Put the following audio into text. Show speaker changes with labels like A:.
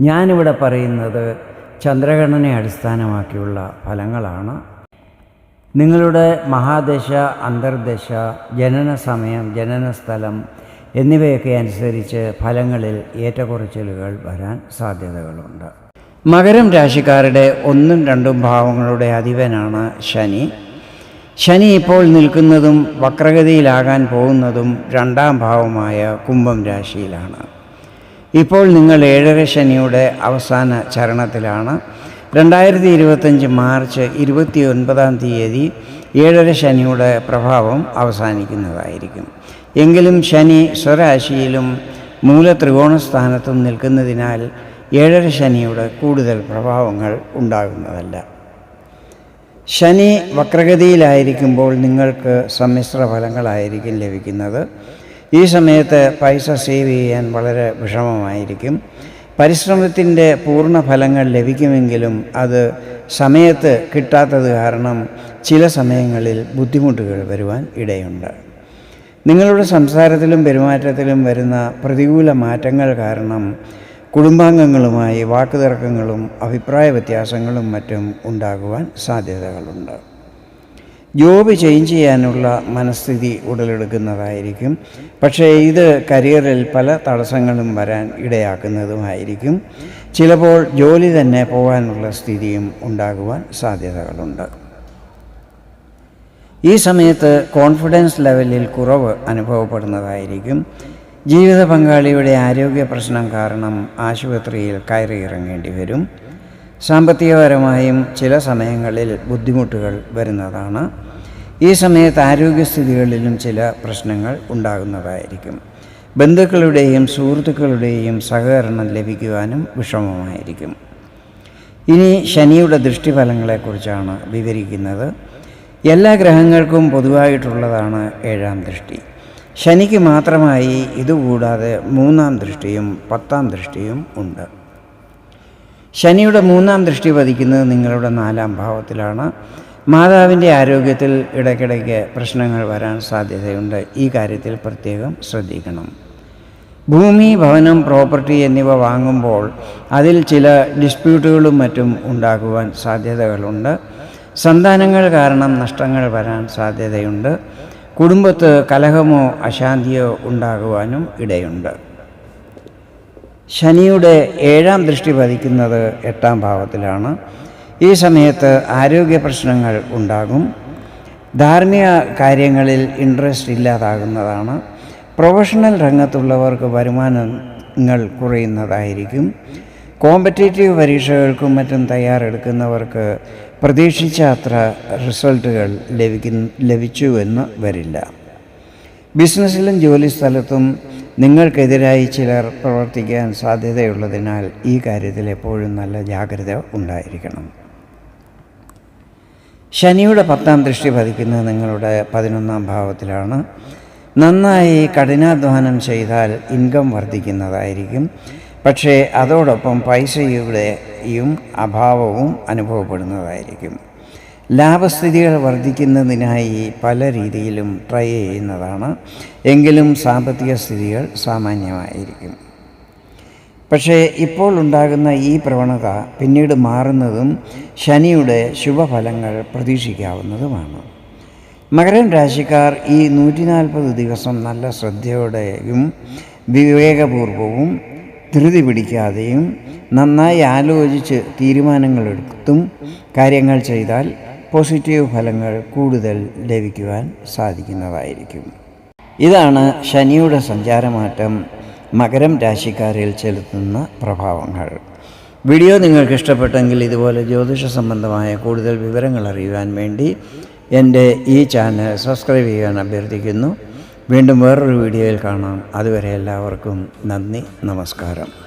A: ഞാനിവിടെ പറയുന്നത് ചന്ദ്രഗണനെ അടിസ്ഥാനമാക്കിയുള്ള ഫലങ്ങളാണ്. നിങ്ങളുടെ മഹാദശ അന്തർദശ ജനന സമയം ജനന സ്ഥലം എന്നിവയൊക്കെ അനുസരിച്ച് ഫലങ്ങളിൽ ഏറ്റക്കുറച്ചിലുകൾ വരാൻ സാധ്യതകളുണ്ട്. മകരം രാശിക്കാരുടെ ഒന്നും രണ്ടും ഭാവങ്ങളുടെ അധിപനാണ് ശനി. ശനി ഇപ്പോൾ നിൽക്കുന്നതും വക്രഗതിയിലാകാൻ പോകുന്നതും രണ്ടാം ഭാവമായ കുംഭം രാശിയിലാണ്. ഇപ്പോൾ നിങ്ങൾ ഏഴര ശനിയുടെ അവസാന ചരണത്തിലാണ്. രണ്ടായിരത്തി ഇരുപത്തഞ്ച് മാർച്ച് ഇരുപത്തി ഒൻപതാം തീയതി ഏഴര ശനിയുടെ പ്രഭാവം അവസാനിക്കുന്നതായിരിക്കും. എങ്കിലും ശനി സ്വരാശിയിലും മൂല ത്രികോണസ്ഥാനത്തും നിൽക്കുന്നതിനാൽ ഏഴര ശനിയുടെ കൂടുതൽ പ്രഭാവങ്ങൾ ഉണ്ടാകുന്നതല്ല. ശനി വക്രഗതിയിലായിരിക്കുമ്പോൾ നിങ്ങൾക്ക് സമ്മിശ്ര ഫലങ്ങളായിരിക്കും ലഭിക്കുന്നത്. ഈ സമയത്ത് പൈസ സേവ് ചെയ്യാൻ വളരെ വിഷമമായിരിക്കും. പരിശ്രമത്തിന്റെ പൂർണ ഫലങ്ങൾ ലഭിക്കുമെങ്കിലും അത് സമയത്ത് കിട്ടാത്തത് കാരണം ചില സമയങ്ങളിൽ ബുദ്ധിമുട്ടുകൾ വരുവാൻ ഇടയുണ്ട്. നിങ്ങളുടെ സംസാരത്തിലും പെരുമാറ്റത്തിലും വരുന്ന പ്രതികൂല മാറ്റങ്ങൾ കാരണം കുടുംബാംഗങ്ങളുമായി വാക്കുതർക്കങ്ങളും അഭിപ്രായ വ്യത്യാസങ്ങളും മറ്റും ഉണ്ടാകുവാൻ സാധ്യതകളുണ്ട്. ജോബ് ചേഞ്ച് ചെയ്യാനുള്ള മനസ്ഥിതി ഉടലെടുക്കുന്നതായിരിക്കും. പക്ഷേ ഇത് കരിയറിൽ പല തടസ്സങ്ങളും വരാൻ ഇടയാക്കുന്നതുമായിരിക്കും. ചിലപ്പോൾ ജോലി തന്നെ പോകാനുള്ള സ്ഥിതിയും ഉണ്ടാകുവാൻ സാധ്യതകളുണ്ട്. ഈ സമയത്ത് കോൺഫിഡൻസ് ലെവലിൽ കുറവ് അനുഭവപ്പെടുന്നതായിരിക്കും. ജീവിത പങ്കാളിയുടെ ആരോഗ്യ പ്രശ്നം കാരണം ആശുപത്രിയിൽ കയറിയിറങ്ങേണ്ടി വരും. സാമ്പത്തികപരമായും ചില സമയങ്ങളിൽ ബുദ്ധിമുട്ടുകൾ വരുന്നതാണ്. ഈ സമയത്ത് ആരോഗ്യസ്ഥിതികളിലും ചില പ്രശ്നങ്ങൾ ഉണ്ടാകുന്നതായിരിക്കും. ബന്ധുക്കളുടെയും സുഹൃത്തുക്കളുടെയും സഹകരണം ലഭിക്കുവാനും വിഷമമായിരിക്കും. ഇനി ശനിയുടെ ദൃഷ്ടിഫലങ്ങളെക്കുറിച്ചാണ് വിവരിക്കുന്നത്. എല്ലാ ഗ്രഹങ്ങൾക്കും പൊതുവായിട്ടുള്ളതാണ് ഏഴാം ദൃഷ്ടി. ശനിക്ക് മാത്രമായി ഇതുകൂടാതെ മൂന്നാം ദൃഷ്ടിയും പത്താം ദൃഷ്ടിയും ഉണ്ട്. ശനിയുടെ മൂന്നാം ദൃഷ്ടി പതിക്കുന്നത് നിങ്ങളുടെ നാലാം ഭാവത്തിലാണ്. മാതാവിന്റെ ആരോഗ്യത്തിൽ ഇടയ്ക്കിടയ്ക്ക് പ്രശ്നങ്ങൾ വരാൻ സാധ്യതയുണ്ട്. ഈ കാര്യത്തിൽ പ്രത്യേകം ശ്രദ്ധിക്കണം. ഭൂമി ഭവനം പ്രോപ്പർട്ടി എന്നിവ വാങ്ങുമ്പോൾ അതിൽ ചില ഡിസ്പ്യൂട്ടുകളും മറ്റും ഉണ്ടാകുവാൻ സാധ്യതകളുണ്ട്. സന്താനങ്ങൾ കാരണം നഷ്ടങ്ങൾ വരാൻ സാധ്യതയുണ്ട്. കുടുംബത്ത് കലഹമോ അശാന്തിയോ ഉണ്ടാകുവാനും ഇടയുണ്ട്. ശനിയുടെ ഏഴാം ദൃഷ്ടി പതിക്കുന്നത് എട്ടാം ഭാവത്തിലാണ്. ഈ സമയത്ത് ആരോഗ്യ പ്രശ്നങ്ങൾ ഉണ്ടാകും. ധാർമ്മിക കാര്യങ്ങളിൽ ഇൻട്രസ്റ്റ് ഇല്ലാതാകുന്നതാണ്. പ്രൊഫഷണൽ രംഗത്തുള്ളവർക്ക് വരുമാനങ്ങൾ കുറയുന്നതായിരിക്കും. കോമ്പറ്റേറ്റീവ് പരീക്ഷകൾക്കും മറ്റും തയ്യാറെടുക്കുന്നവർക്ക് പ്രതീക്ഷിച്ച അത്ര റിസൾട്ടുകൾ ലഭിക്കുന്ന ലഭിച്ചു എന്ന് വരില്ല. ബിസിനസ്സിലും ജോലിസ്ഥലത്തും നിങ്ങൾക്കെതിരായി ചിലർ പ്രവർത്തിക്കാൻ സാധ്യതയുള്ളതിനാൽ ഈ കാര്യത്തിൽ എപ്പോഴും നല്ല ജാഗ്രത ഉണ്ടായിരിക്കണം. ശനിയുടെ പത്താം ദൃഷ്ടി പതിക്കുന്നത് നിങ്ങളുടെ പതിനൊന്നാം ഭാവത്തിലാണ്. നന്നായി കഠിനാധ്വാനം ചെയ്താൽ ഇൻകം വർദ്ധിക്കുന്നതായിരിക്കും. പക്ഷേ അതോടൊപ്പം പൈസയുടെയും അഭാവവും അനുഭവപ്പെടുന്നതായിരിക്കും. ലാഭസ്ഥിതികൾ വർദ്ധിക്കുന്നതിനായി പല രീതിയിലും ട്രൈ ചെയ്യുന്നതാണ്. എങ്കിലും സാമ്പത്തിക സ്ഥിതികൾ സാമാന്യമായിരിക്കും. പക്ഷേ ഇപ്പോൾ ഉണ്ടാകുന്ന ഈ പ്രവണത പിന്നീട് മാറുന്നതും ശനിയുടെ ശുഭഫലങ്ങൾ പ്രതീക്ഷിക്കാവുന്നതുമാണ്. മകരം രാശിക്കാർ ഈ നൂറ്റി നാൽപ്പത് ദിവസം നല്ല ശ്രദ്ധയോടെയും വിവേകപൂർവവും ധൃതി പിടിക്കാതെയും നന്നായി ആലോചിച്ച് തീരുമാനങ്ങളെടുത്തും കാര്യങ്ങൾ ചെയ്താൽ പോസിറ്റീവ് ഫലങ്ങൾ കൂടുതൽ ലഭിക്കുവാൻ സാധിക്കുന്നതായിരിക്കും. ഇതാണ് ശനിയുടെ സഞ്ചാരമാറ്റം മകരം രാശിക്കാരിൽ ചെലുത്തുന്ന പ്രഭാവങ്ങൾ. വീഡിയോ നിങ്ങൾക്ക് ഇഷ്ടപ്പെട്ടെങ്കിൽ ഇതുപോലെ ജ്യോതിഷ സംബന്ധമായ കൂടുതൽ വിവരങ്ങൾ അറിയുവാൻ വേണ്ടി എന്റെ ഈ ചാനൽ സബ്സ്ക്രൈബ് ചെയ്യാൻ അഭ്യർത്ഥിക്കുന്നു. വീണ്ടും വേറൊരു വീഡിയോയിൽ കാണാം. അതുവരെ എല്ലാവർക്കും നന്ദി നമസ്കാരം.